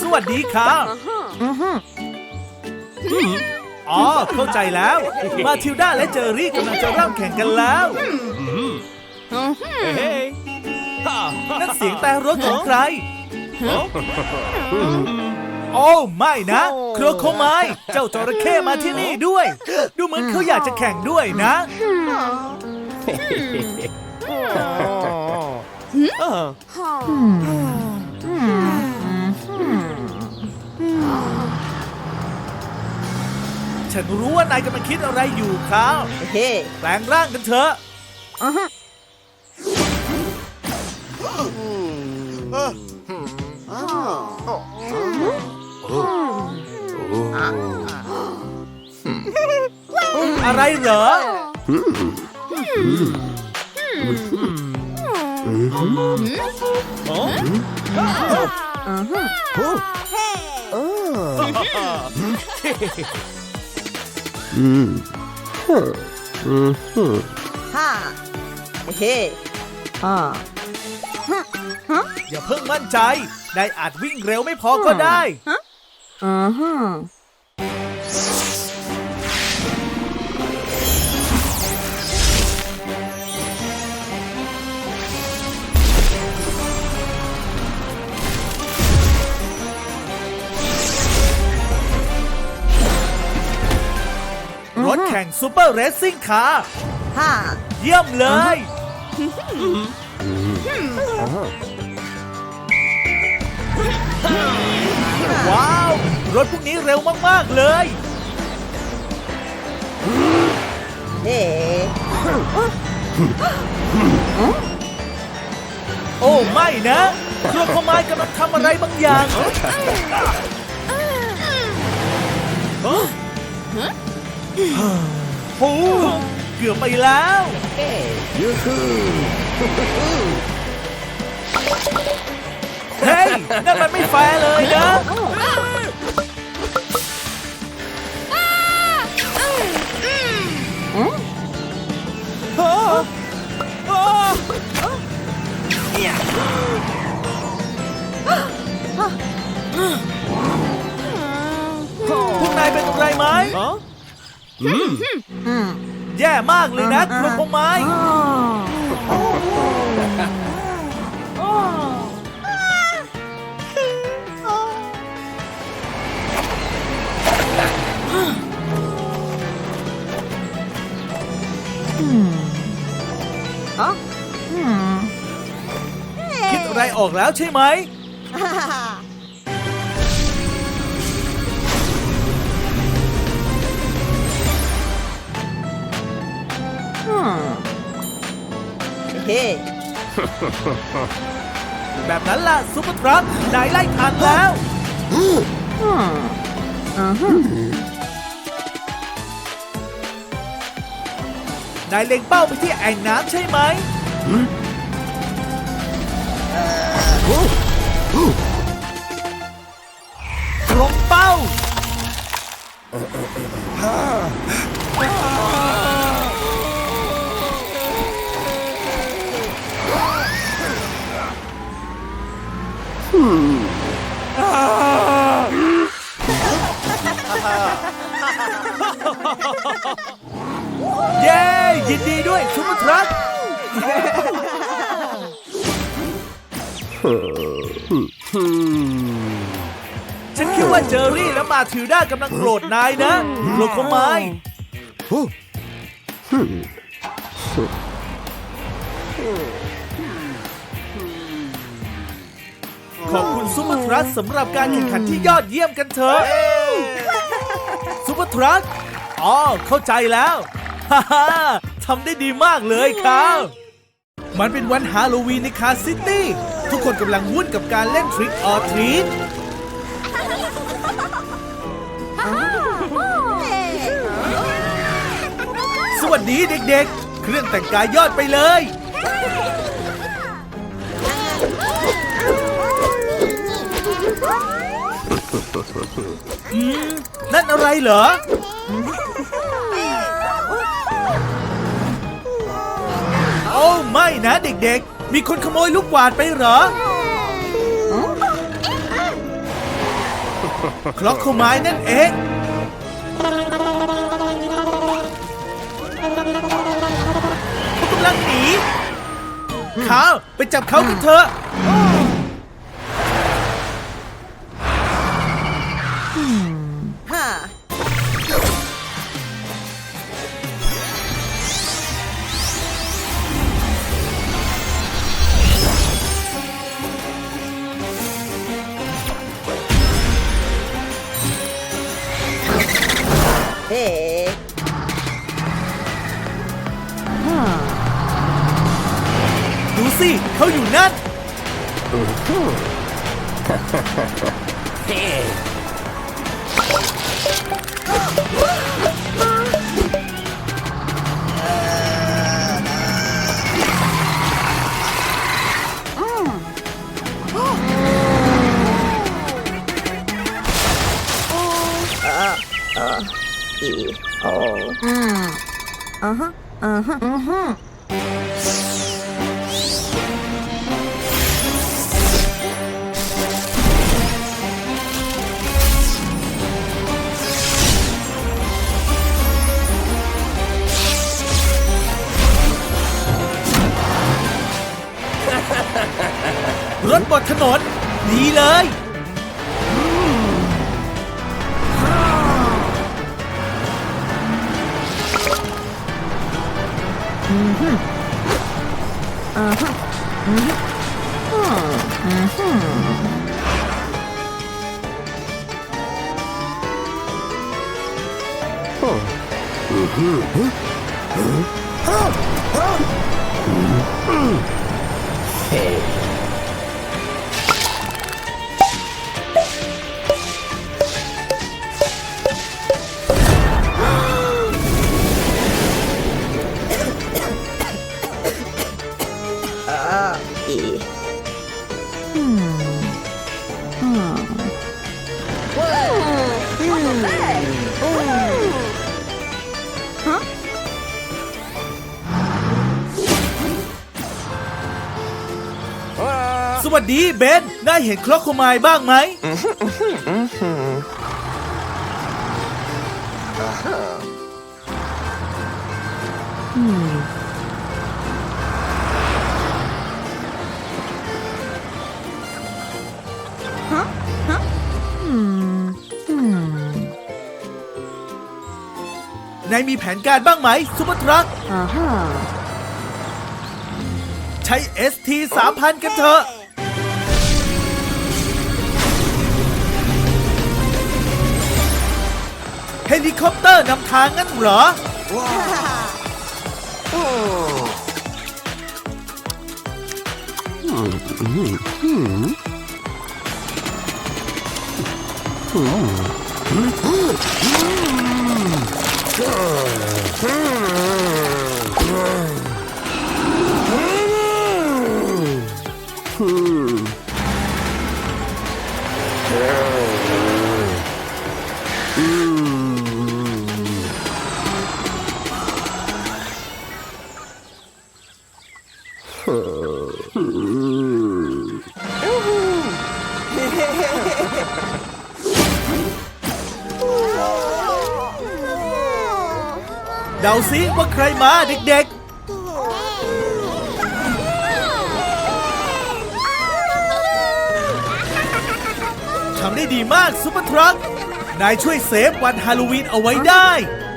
สวัสดีครับอือฮึอ๋อ เข้าใจแล้ว มาทิวด้าและเจอรี่กำลังจะเริ่มแข่งกันแล้วเฮ้ยนั่นเสียงแต่รถของใคร โอ้ ไม่นะโครโคไมายเจ้าจระเข้มาที่นี่ด้วย ดูเหมือนเขาอยากจะแข่งด้วยนะเอ ฉันรู้ว่านายกำลังคิดอะไรอยู่ครับเฮ้แปลงร่างกันเถอะอือฮึอะไรเหรออือฮึฮ่าเฮ้อ่าอย่าเพิ่งมั่นใจนายอาจวิ่งเร็วไม่พอก็ได้อือฮึร ซูเปอร์เรซซิ่งคาร์ฮ่าเยี่ยมเลย ว้าว รถพวกนี้เร็วมาก ๆ เลยเฮ้โอ้ไม่นะครัวขมายกำลังทำอะไรบางอย่าง โอ้เกือบไปแล้วเฮ้ยนั่นมันไม่แฟร์เลยนะพวกนายเป็นอะไรไหมอ๋ออืม แย่มากเลยนะครัวขมายอ๋ออ๋ออืมคิดอะไรออกแล้วใช่ไหม เฮ้แบบนั้นล่ะซุปเปอร์ทรัคนายไล่ทันแล้วอืมอือฮึนายเล็งเป้าไปที่แอ่งน้ำใช่ไหมตรงเป้า ฉันคิดว่าเจอรี่และมาทิวด้ากำลังโกรธนายนะโลโคไมายขอบคุณซุปเปอร์ทรัคสำหรับการแข่งขันที่ยอดเยี่ยมกันเถอะซุปเปอร์ทรัคอ๋อ เข้าใจแล้วฮ่าฮ่าทำได้ดีมากเลยครับ มันเป็นวันฮาโลวีนในคาซิตี้ ทุกคนกำลังวุ่นกับการเล่นทริ c ออ r ทรี t สวัสดีเด็กๆ เครื่องแต่งกายยอดไปเลย อืม นั่นอะไรเหรอ โอ้ไม่นะเด็กๆ มีคนขโมยลูกหวาดไปเหรอคล็อกโคไม้นั่นเองเขากำลังหนีเขาไปจับเขากันเถอะ เขาอยู่นั่นอีโอ อืมอ่าฮะอ่าฮะอือฮะ รถบนถนน ดีเลย อ่ สวัสดีเบนได้เห็นคล็อกโคไม้บ้างไหมอืายมีแผนการบ้างไหมซุปเปอร์ทรัคอ่าฮะใช้ ST 3000 กันเถอะ เฮลิคอปเตอร์นำทางงั้นเหรอเ Grrrr! ดาซิว่าใครมาเด็กๆทำได้ดีมากซุปเปอร์ทรัคนายช่วยเซฟวันฮาโลวีนเอาไว้ได้ฮ่า